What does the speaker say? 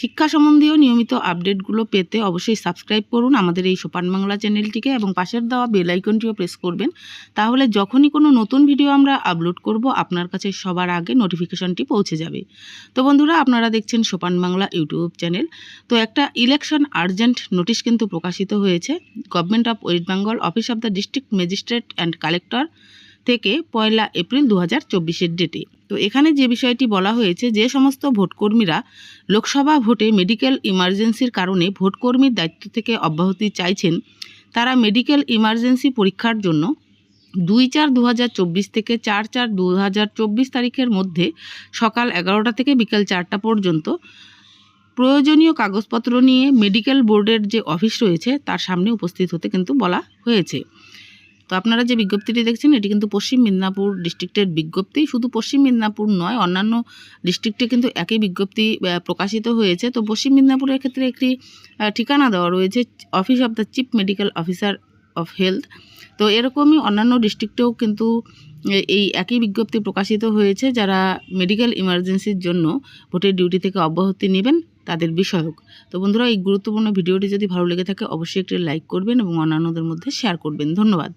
শিক্ষা সম্বন্ধীয় নিয়মিত আপডেটগুলো পেতে অবশ্যই সাবস্ক্রাইব করুন আমাদের এই সোপান বাংলা চ্যানেলটিকে এবং পাশের দেওয়া বেল আইকনটিও প্রেস করবেন। তাহলে যখনই কোনো নতুন ভিডিও আমরা আপলোড করব, আপনার কাছে সবার আগে নোটিফিকেশনটি পৌঁছে যাবে। তো বন্ধুরা, আপনারা দেখছেন সোপান বাংলা ইউটিউব চ্যানেল। তো একটা ইলেকশন আর্জেন্ট নোটিশ কিন্তু প্রকাশিত হয়েছে। Government of West Bengal, office of the district magistrate and collector থেকে পয়লা এপ্রিল দু হাজার চব্বিশের ডেটে। তো এখানে যে বিষয়টি বলা হয়েছে যে সমস্ত ভোটকর্মীরা লোকসভা ভোটে মেডিকেল ইমার্জেন্সির কারণে ভোটকর্মীর দায়িত্ব থেকে অব্যাহতি চাইছেন, তারা মেডিকেল ইমার্জেন্সি পরীক্ষার জন্য দুই চার দু থেকে চার চার দু তারিখের মধ্যে সকাল এগারোটা থেকে বিকেল চারটা পর্যন্ত প্রয়োজনীয় কাগজপত্র নিয়ে মেডিকেল বোর্ডের যে অফিস রয়েছে, তার সামনে উপস্থিত হতে কিন্তু বলা হয়েছে। তো আপনারা যে বিজ্ঞপ্তিটি দেখছেন, এটি কিন্তু পশ্চিম মেদিনীপুর ডিস্ট্রিক্টের বিজ্ঞপ্তি। শুধু পশ্চিম মেদিনীপুর নয়, অন্যান্য ডিস্ট্রিক্টে কিন্তু একই বিজ্ঞপ্তি প্রকাশিত হয়েছে। তো পশ্চিম মেদিনীপুরের ক্ষেত্রে একটি ঠিকানা দেওয়া রয়েছে office of the chief medical officer of health তো এরকমই অন্যান্য ডিস্ট্রিক্টেও কিন্তু এই একই বিজ্ঞপ্তি প্রকাশিত হয়েছে। যারা মেডিকেল ইমার্জেন্সির জন্য ভোটের ডিউটি থেকে অব্যাহতি নেবেন, তাদের বিষয়ক। তো বন্ধুরা, এই গুরুত্বপূর্ণ ভিডিওটি যদি ভালো লেগে থাকে, অবশ্যই একটি লাইক করবেন এবং অন্যান্যদের মধ্যে শেয়ার করবেন। ধন্যবাদ।